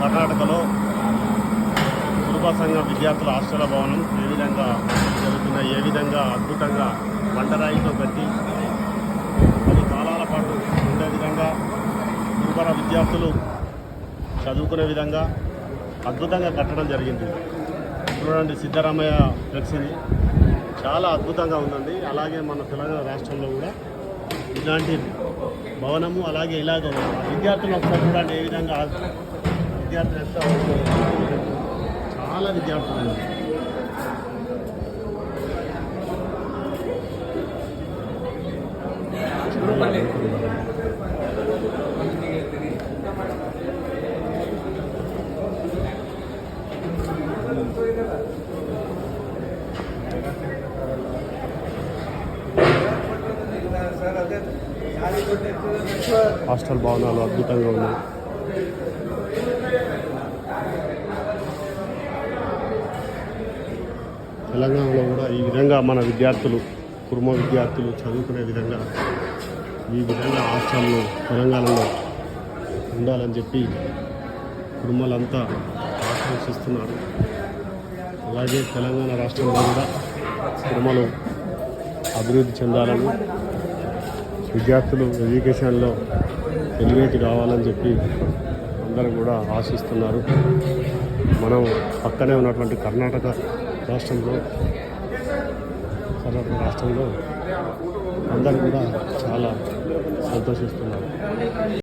కర్ణాటకలో కురుబ సంఘం విద్యార్థుల హాస్టల్ భవనం ఏ విధంగా జరుగుతున్న ఏ విధంగా అద్భుతంగా బండరాయితో కట్టి పది కాలాల పాటు ఉండే విధంగా గురుబర విద్యార్థులు చదువుకునే విధంగా అద్భుతంగా కట్టడం జరిగింది. చూడండి సిద్ధరామయ్య ఫ్లెక్సీని. చాలా అద్భుతంగా ఉందండి. అలాగే మన తెలంగాణ రాష్ట్రంలో కూడా ఇలాంటి భవనము అలాగే ఇలాగ విద్యార్థులు ఒకసారి చూడండి ఏ విధంగా విద్యార్థులు ఎంత చాలా విద్యార్థులు ఉన్నారు. హాస్టల్ భవనాలు అద్భుతంగా ఉన్నాయి తెలంగాణలో కూడా ఈ విధంగా మన విద్యార్థులు కుటుంబ విద్యార్థులు చదువుకునే విధంగా ఈ విధంగా హాస్టల్లో తెలంగాణలో ఉండాలని చెప్పి కుటుంబాలంతా ఆకాంక్షిస్తున్నారు. అలాగే తెలంగాణ రాష్ట్రంలో కూడా కుటుంబాలు అభివృద్ధి చెందాలని విద్యార్థులు ఎడ్యుకేషన్లో ఎలివేట్ కావాలని చెప్పి అందరూ కూడా ఆశిస్తున్నారు. మనం పక్కనే ఉన్నటువంటి కర్ణాటక రాష్ట్రంలో కర్ణాటక రాష్ట్రంలో అందరూ కూడా చాలా సంతోషిస్తున్నారు.